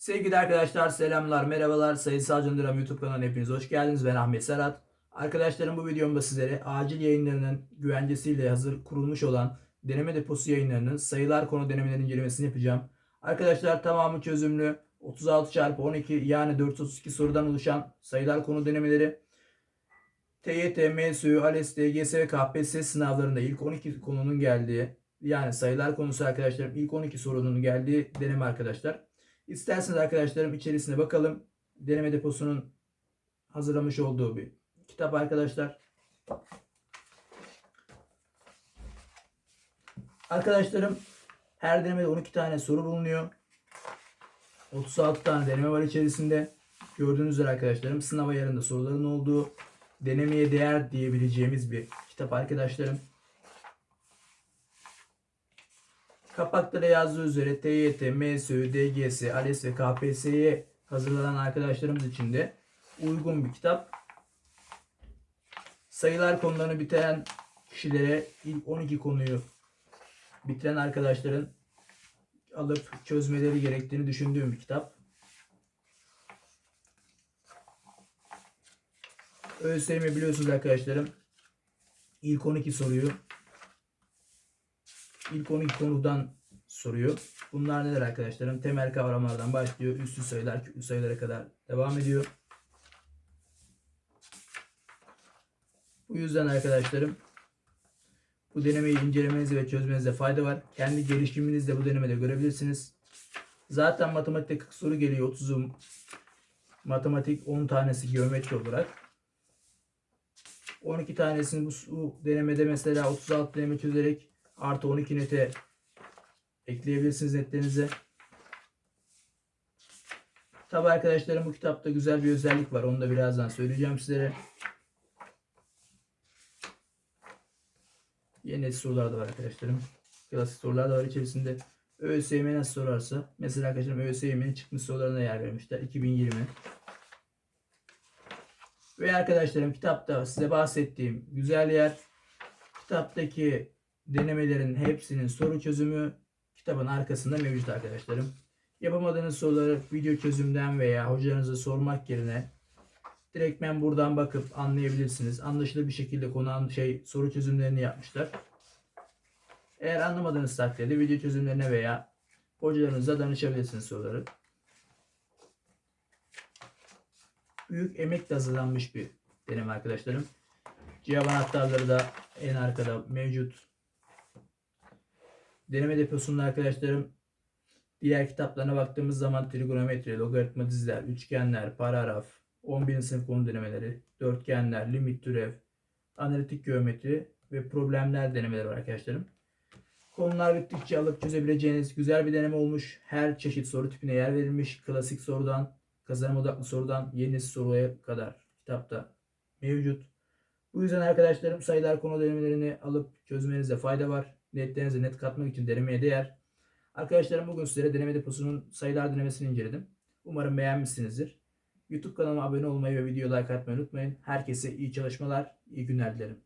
Sevgili arkadaşlar selamlar merhabalar Sayısal Candıram YouTube kanalına hepiniz hoş geldiniz ben Ahmet Serhat. Arkadaşlarım bu videomda sizlere acil yayınlarının güvencesiyle hazır kurulmuş olan deneme deposu yayınlarının sayılar konu denemelerinin incelemesini yapacağım. Arkadaşlar tamamı çözümlü 36 çarpı 12 yani 432 sorudan oluşan sayılar konu denemeleri TYT, MSÜ, ALES, DGS ve KPSS sınavlarında ilk 12 konunun geldiği yani sayılar konusu arkadaşlarım ilk 12 sorunun geldiği deneme arkadaşlar. İsterseniz arkadaşlarım içerisine bakalım. Deneme deposunun hazırlamış olduğu bir kitap arkadaşlar. Arkadaşlarım her denemede 12 tane soru bulunuyor. 36 tane deneme var içerisinde. Gördüğünüz üzere arkadaşlarım sınav ayarında soruların olduğu denemeye değer diyebileceğimiz bir kitap arkadaşlarım. Kapakta da yazdığı üzere TYT, MSÜ, DGS, ALES ve KPSS'ye hazırlanan arkadaşlarımız için de uygun bir kitap. Sayılar konularını bitiren kişilere ilk 12 konuyu bitiren arkadaşların alıp çözmeleri gerektiğini düşündüğüm bir kitap. ÖSYM biliyorsunuz arkadaşlarım ilk 12 soruyu ilk 12 konudan soruyor. Bunlar neler arkadaşlarım? Temel kavramlardan başlıyor. Üstü sayılar, köklü sayılara kadar devam ediyor. Bu yüzden arkadaşlarım bu denemeyi incelemenizde ve çözmenizde fayda var. Kendi gelişiminizde bu denemede görebilirsiniz. Zaten matematikte 40 soru geliyor. 30'u matematik 10 tanesi geometri olarak. 12 tanesini bu, bu denemede mesela 36 deneme çözerek artı 12 nete ekleyebilirsiniz netlerinize. Tabi arkadaşlarım bu kitapta güzel bir özellik var. Onu da birazdan söyleyeceğim sizlere. Yeni sorular da var arkadaşlarım. Klasik sorular da var içerisinde. ÖSYM nasıl sorarsa. Mesela arkadaşlarım ÖSYM'nin çıkmış sorularına yer vermişler. 2020. Ve arkadaşlarım kitapta size bahsettiğim güzel yer. Kitaptaki denemelerin hepsinin soru çözümü kitabın arkasında mevcut arkadaşlarım. Yapamadığınız soruları video çözümden veya hocanıza sormak yerine direktmen buradan bakıp anlayabilirsiniz. Anlaşılır bir şekilde konu şey soru çözümlerini yapmışlar. Eğer anlamadığınız takdirde video çözümlerine veya hocalarınıza danışabilirsiniz soruları. Büyük emekle hazırlanmış bir deneme arkadaşlarım. Cevap anahtarları da en arkada mevcut. Deneme deposunda arkadaşlarım diğer kitaplarına baktığımız zaman trigonometri, logaritma diziler, üçgenler, paragraf, 11. sınıf konu denemeleri, dörtgenler, limit türev, analitik geometri ve problemler denemeleri var arkadaşlarım. Konular bittikçe alıp çözebileceğiniz güzel bir deneme olmuş. Her çeşit soru tipine yer verilmiş. Klasik sorudan, kazanım odaklı sorudan yeni soruya kadar kitapta mevcut. Bu yüzden arkadaşlarım sayılar konu denemelerini alıp çözmenizde fayda var. Netlerinize net katmak için denemeye değer. Arkadaşlarım bugün sizlere deneme deposunun sayılar denemesini inceledim. Umarım beğenmişsinizdir. YouTube kanalıma abone olmayı ve video like atmayı unutmayın. Herkese iyi çalışmalar, iyi günler dilerim.